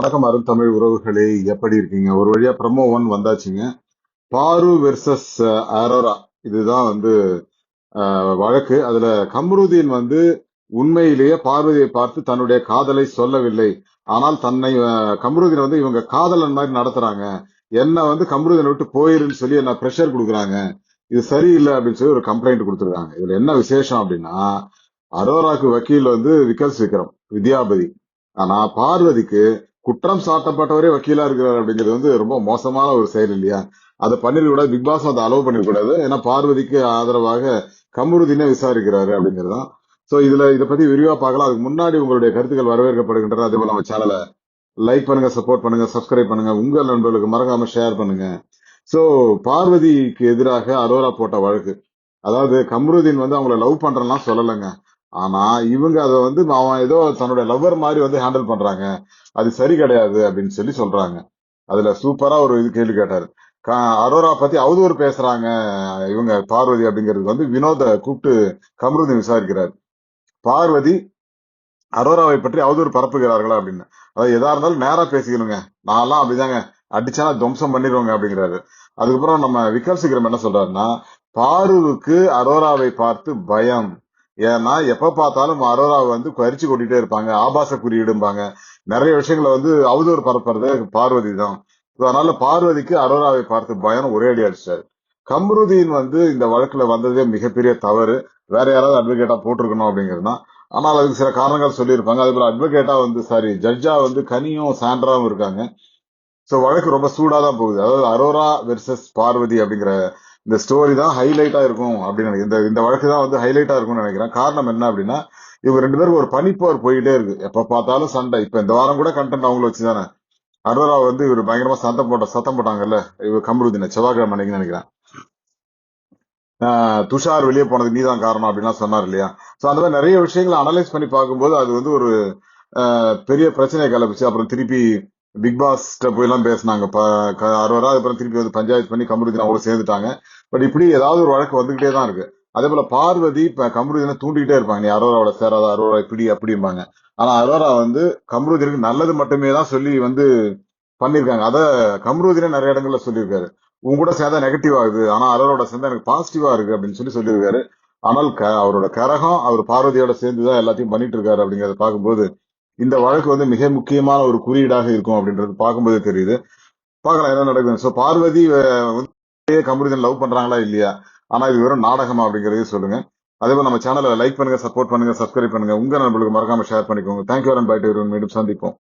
வணக்கம் அருள் தமிழ் உறவுகளே எப்படி இருக்கீங்க? ஒரு வழியா ப்ரமோ ஒன் வந்தாச்சுங்க. பாரு வெர்சஸ் அரோரா இதுதான் வந்து வழக்கு. அதுல கம்ருதீன் வந்து உண்மையிலேயே பார்வதியை பார்த்து தன்னுடைய காதலை சொல்லவில்லை. ஆனால் தன்னை கம்ருதீன் வந்து இவங்க காதலன் மாதிரி நடத்துறாங்க. என்ன வந்து கம்ருதீன் விட்டு போயிருன்னு சொல்லி என்ன ப்ரெஷர் கொடுக்குறாங்க. இது சரியில்லை அப்படின்னு சொல்லி ஒரு கம்ப்ளைண்ட் கொடுத்துருக்காங்க. இதுல என்ன விசேஷம் அப்படின்னா அரோராக்கு வக்கீல் வந்து விகல்ஸ் விக்ரம் வித்யாபதி. ஆனா பார்வதிக்கு குற்றம் சாட்டப்பட்டவரே வக்கீலா இருக்கிறார் அப்படிங்கிறது வந்து ரொம்ப மோசமான ஒரு செயல் இல்லையா? அதை பண்ணிருக்கூடாது பிக் பாஸ் அதை அலோவ் பண்ணிருக்கூடாது ஏன்னா பார்வதிக்கு ஆதரவாக கமருதீனை விசாரிக்கிறாரு அப்படிங்கிறது தான். சோ இதுல இதை பத்தி விரிவா பார்க்கலாம். அதுக்கு முன்னாடி உங்களுடைய கருத்துக்கள் வரவேற்கப்படுகின்றன. அதே போல நம்ம சேனலை லைக் பண்ணுங்க சப்போர்ட் பண்ணுங்க சப்ஸ்கிரைப் பண்ணுங்க. உங்கள் நண்பர்களுக்கு மறக்காம ஷேர் பண்ணுங்க. சோ பார்வதிக்கு எதிராக அரோரா போட்ட வழக்கு. அதாவது கம்ருதீன் வந்து அவங்கள லவ் பண்றேன்னா சொல்லலைங்க. ஆனா இவங்க அதை வந்து அவன் ஏதோ தன்னோட லவ்வர் மாதிரி வந்து ஹேண்டில் பண்றாங்க. அது சரி கிடையாது அப்படின்னு சொல்லி சொல்றாங்க. அதுல சூப்பரா ஒரு இது கேள்வி கேட்டாரு. க- அரோரா பத்தி அவதூறு பேசுறாங்க. இவங்க பார்வதி அப்படிங்கிறது வந்து வினோத கூப்பிட்டு கமருதி விசாரிக்கிறார். பார்வதி அரோராவை பற்றி அவதூறு பரப்புகிறார்களா அப்படின்னு. அதாவது எதா இருந்தாலும் நேரா பேசிக்கணுங்க. நான்லாம் அப்படிதாங்க. அடிச்சானா துவம்சம் பண்ணிடுவாங்க அப்படிங்கிறாரு. அதுக்கப்புறம் நம்ம விக்கல் சிகரம் என்ன சொல்றாருன்னா பாருவுக்கு அரோராவை பார்த்து பயம். ஏன்னா எப்ப பார்த்தாலும் அரோராவை வந்து பறிச்சு கொட்டிட்டே இருப்பாங்க. ஆபாச குறியீடும்பாங்க. நிறைய விஷயங்களை வந்து அவதூறு பரப்புறது பார்வதி தான். அதனால பார்வதிக்கு அரோராவை பார்த்து பயம் ஒரே அடி அடிச்சாரு கம்ருதீன் வந்து இந்த வழக்குல வந்ததே மிகப்பெரிய தவறு. வேற யாராவது அட்வொகேட்டா போட்டிருக்கணும் அப்படிங்கிறது ஆனால் அதுக்கு சில காரணங்கள் சொல்லியிருப்பாங்க. அதே போல அட்வொகேட்டா வந்து சாரி ஜட்ஜா வந்து கனியும் சாண்ட்ராவும் இருக்காங்க. ஸோ வழக்கு ரொம்ப சூடா தான் போகுது. அதாவது அரோரா வெர்சஸ் பார்வதி அப்படிங்கிற இந்த ஸ்டோரி தான் ஹைலைட்டா இருக்கும் அப்படின்னு இந்த இந்த வழக்கு தான் வந்து ஹைலைட்டா இருக்கும்னு நினைக்கிறேன். காரணம் என்ன அப்படின்னா இவங்க ரெண்டு பேரும் ஒரு பனிப்போர் போயிட்டே இருக்கு. எப்ப பார்த்தாலும் சண்டை. இப்ப இந்த வாரம் கூட கண்டென்ட் அவங்கள வச்சுதானே அரோரா வந்து இவர் பயங்கரமா சத்தம் போட்ட சத்தம் போட்டாங்கல்ல. இவர் கமருதீன செவ்வாய்க்கிழமை அன்னைக்கு நினைக்கிறேன். ஆஹ் துஷார் வெளியே போனதுக்கு நீதான் காரணம் அப்படின்லாம் சொன்னார் இல்லையா? சோ அந்த மாதிரி நிறைய விஷயங்களை அனலைஸ் பண்ணி பார்க்கும்போது அது வந்து ஒரு ஆஹ் பெரிய பிரச்சனையை கிளப்பிச்சு அப்புறம் திருப்பி பிக் பாஸ் போய் எல்லாம் பேசினாங்க. அறுபது அப்புறம் திருப்பி வந்து பஞ்சாயத்து பண்ணி கமருதீன் அவங்களும் சேர்ந்துட்டாங்க. பட் இப்படி ஏதாவது ஒரு வழக்கு வந்துகிட்டே தான் இருக்கு. அதே போல பார்வதி இப்ப கமருதீனை தூண்டிக்கிட்டே இருப்பாங்க. நீ அரோராவோட சேராத அரோரா இப்படி அப்படிம்பாங்க. ஆனா அரோரா வந்து கமருதீனுக்கு நல்லது மட்டுமே தான் சொல்லி வந்து பண்ணிருக்காங்க. அத கமருதீனே நிறைய இடங்கள்ல சொல்லியிருக்காரு. உங்க கூட சேர்ந்தா நெகட்டிவ் ஆகுது. ஆனா அரோரோட சேர்ந்தா எனக்கு பாசிட்டிவா இருக்கு அப்படின்னு சொல்லி சொல்லியிருக்காரு. ஆனால் க- அவரோட கரகம் அவர் பார்வதியோட சேர்ந்துதான் எல்லாத்தையும் பண்ணிட்டு இருக்காரு அப்படிங்கறத பார்க்கும்போது இந்த வழக்கு வந்து மிக முக்கியமான ஒரு குறியீடாக இருக்கும் அப்படின்றது பார்க்கும்போது தெரியுது. பார்க்கலாம் என்ன நடக்குது ஸோ பார்வதி அஹ், வந்து லவ் பண்றாங்களா இல்லையா? ஆனா இது வெறும் நாடகமா அப்படிங்கறதே சொல்லுங்க. அதே போல நம்ம சேனலை லைக் பண்ணுங்க சப்போர்ட் பண்ணுங்க சப்ஸ்கிரைப் பண்ணுங்க. உங்க நண்பர்களுக்கு மறக்காம ஷேர் பண்ணிக்கோங்க. தேங்க்யூ வரன் பைட்டு மீண்டும் சந்திப்போம்.